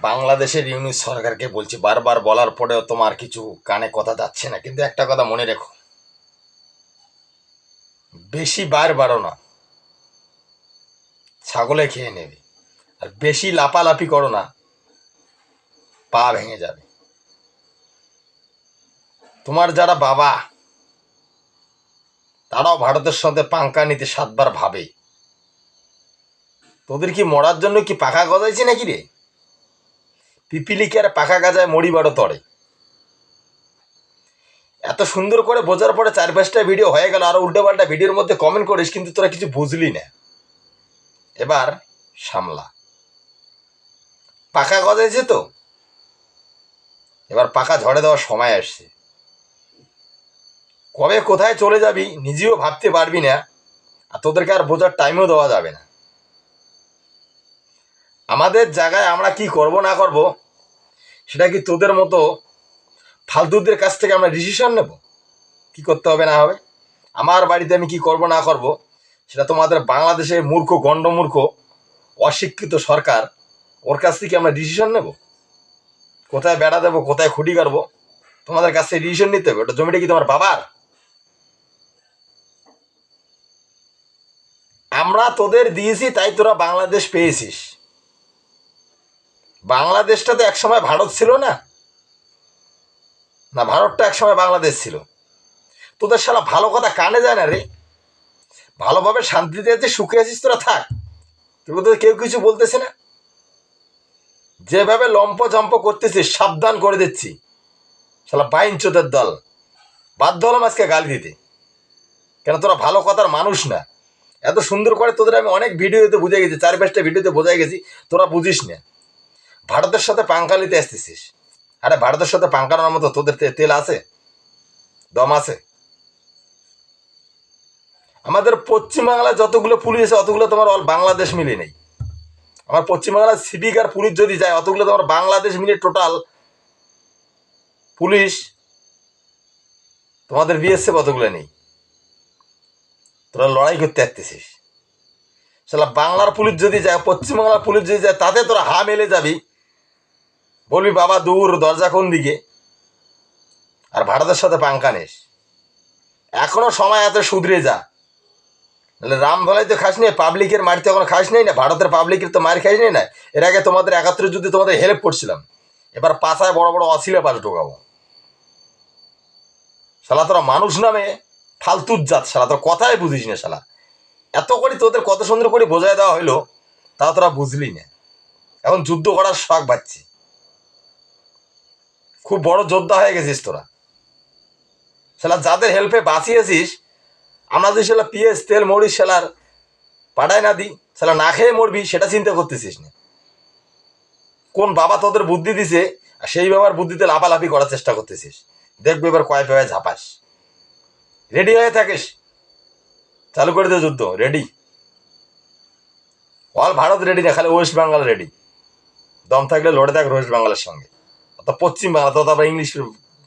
বাংলাদেশের ইউনিট সরকারকে বলছি, বারবার বলার পরেও তোমার কিছু কানে কথা যাচ্ছে না। কিন্তু একটা কথা মনে রেখো। বেশি বার বাড়ো না। ছাগলে খেয়ে নেবে। আর বেশি লাপালাপি করো না। পা ভেঙে যাবে। তোমার যারা বাবা, তারাও ভারতের সাথে পাঙ্কা নিতে সাতবার ভাবে। তোদের কি মরার জন্য কি পাখা গজাইছে নাকি রে? পিপিলিকে আর পাখা গাজায় মরি বারো তরে। এত সুন্দর করে বোঝার পরে চার পাঁচটা ভিডিও হয়ে গেল, আর উল্টো পাল্টা ভিডিওর মধ্যে কমেন্ট করিস, কিন্তু তোরা কিছু বুঝলি না। এবার সামলা। পাখা গজাইছে তো। এবার পাখা ঝড়ে দেওয়ার সময় আসছে। কবে কোথায় চলে যাবি নিজেও ভাবতে পারবি না, আর তোদেরকে আর বোঝার টাইমও দেওয়া যাবে না। আমাদের জায়গায় আমরা কি করব না করব, সেটা কি তোদের মতো ফালতুদের কাছ থেকে আমরা ডিসিশন নেব? কি করতে হবে না হবে? আমার বাড়িতে আমি কি করব না করব, সেটা তোমাদের বাংলাদেশের মূর্খ, গণ্ডমূর্খ, অশিক্ষিত সরকার, ওর কাছ থেকে আমরা ডিসিশন নেব? কোথায় বেড়া দেবো, কোথায় খুঁটি কাটবো? তোমাদের কাছ থেকে ডিসিশন নিতে হবে, ওটা জমিটা কি তোমার বাবার? আমরা তোদের দিয়েছি, তাই তোরা বাংলাদেশ পেয়েছিস। বাংলাদেশটা তো একসময় ভারত ছিল না? না, ভারতটা একসময় বাংলাদেশ ছিল। তোদের সারা ভালো কথা কানে যায় না রে। ভালোভাবে শান্তিতে আছে সুখে আছিস তোরা থাক। তোকে তো কেউ কিছু বলতেছে না। যেভাবে লম্প জম্প করতেছিস, সাবধান করে দিচ্ছি। শালা বাইন চোদের দল। বাধ্য হলাম আজকে গালি দিতে। কেন তোরা ভালো কথার মানুষ না। এত সুন্দর করে তোদের আমি অনেক ভিডিওতে বুঝে গেছি চার পাঁচটা ভিডিওতে বোঝাই গেছি, তোরা বুঝিস না। ভারতের সাথে পাঙ্কালিতে আসতেছিস আরে, ভারতের সাথে পাঙ্কানোর মতো তোদের তেল আছে? দম আছে? আমাদের পশ্চিমবাংলায় যতগুলো পুলিশ আছে, অতগুলো তোমার অল বাংলাদেশ মিলে নেই। আমার পশ্চিমবাংলার সিভিক আর পুলিশ যদি যায়, অতগুলো তোমার বাংলাদেশ মিলে টোটাল পুলিশ, তোমাদের বিএসএফ অতগুলো নেই। তোরা লড়াই করতে আসতেছিস। শালা বাংলার পুলিশ যদি যায়, পশ্চিমবাংলার পুলিশ যদি যায়, তাতে তোরা হা মেলে যাবি। বলবি, বাবা, দূর, দরজা কোন দিকে? আর ভারতের সাথে পাঙ্কা নিস। এখনও সময় এত সুধরে যা। নাহলে রাম ভলাই তো খাস নেই পাবলিকের মার তো এখন খাস নেই না? ভারতের পাবলিকের তো মার খাস নেই না? এর আগে তোমাদের একাত্তরে যুদ্ধে তোমাদের হেল্প করছিলাম। এবার পাশায় বড় বড় অশিলে পাশ ঢোকাবো। শালা, তোরা মানুষ নামে ফালতুর জাত শালা, তোর কথাই বুঝিস না শালা। এত করে তোদের কত সুন্দর করে বোঝায় দেওয়া হইল, তা তোরা বুঝলি না। এখন যুদ্ধ করার শখ পাচ্ছি খুব বড় যোদ্ধা হয়ে গেছিস তোরা। শালা, যাদের হেল্পে বাঁচিয়েছিস, আমরা যদি শালা পিএস তেল মরিস শালার পাঠায় না দিই, শালা না খেয়ে মরবি, সেটা চিন্তা করতেছিস না। কোন বাবা তোদের বুদ্ধি দিছে, আর সেই বাবার বুদ্ধিতে লাফালাফি করার চেষ্টা করতেছিস। দেখবি এবার কয় পেয়ে ঝাপাস। রেডি হয়ে থাকিস? চালু করে দে যুদ্ধ রেডি অল ভারত রেডি না, খালি ওয়েস্ট বেঙ্গল রেডি দম থাকলে লড়ে থাক ওয়েস্ট বেঙ্গলের সঙ্গে। অত পশ্চিম বাংলা তো আবার ইংলিশ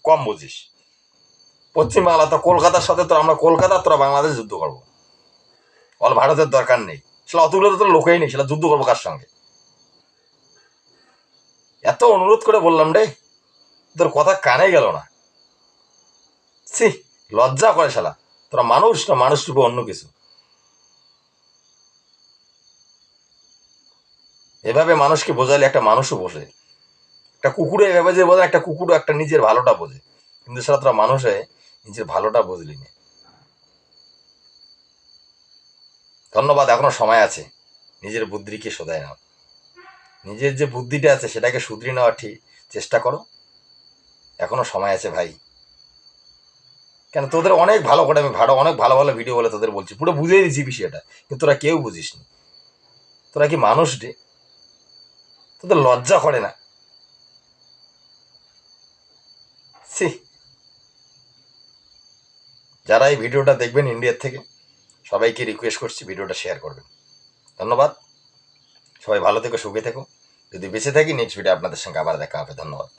কম বুঝিস। পশ্চিম বাংলা তো কলকাতার সাথে তো আমরা কলকাতা তোরা বাংলাদেশ যুদ্ধ করব। অল ভারতের দরকার নেই। সেটা অতগুলো তো তোর লোকেই নেই, সেটা যুদ্ধ করব কার সঙ্গে? এত অনুরোধ করে বললাম রে, তোর কথা কানে গেল না। সি লজ্জা করে শালা। তোরা মানুষ না, মানুষ রূপে অন্য কিছু। এভাবে মানুষকে বোঝালে একটা মানুষও বোঝে একটা কুকুরে এভাবে যে বোঝে, একটা কুকুর একটা নিজের ভালোটা বোঝে। কিন্তু সেটা তোরা মানুষ নিজের ভালোটা বুঝলি না। ধন্যবাদ, এখনও সময় আছে। নিজের বুদ্ধিকে শোধায় নাও। নিজের যে বুদ্ধিটা আছে, সেটাকে শুধরে নেওয়ার ঠিক চেষ্টা করো। এখনও সময় আছে ভাই। কেন, তোদের অনেক ভালো করে আমি ভালো, অনেক ভালো ভালো ভিডিও বলে তোদের বলছি। পুরো বুঝিয়ে দিচ্ছি বিষয়টা, কিন্তু তোরা কেউ বুঝিস নি তোরা কি মানুষ রে? তোদের লজ্জা করে না? সি যারা এই ভিডিওটা দেখবেন ইন্ডিয়ার থেকে, সবাইকে রিকোয়েস্ট করছি ভিডিওটা শেয়ার করবেন। ধন্যবাদ। সবাই ভালো থেকো, সুখে থেকো। যদি বেঁচে থাকি নেক্সট ভিডিও আপনাদের সঙ্গে আবার দেখা হবে। ধন্যবাদ।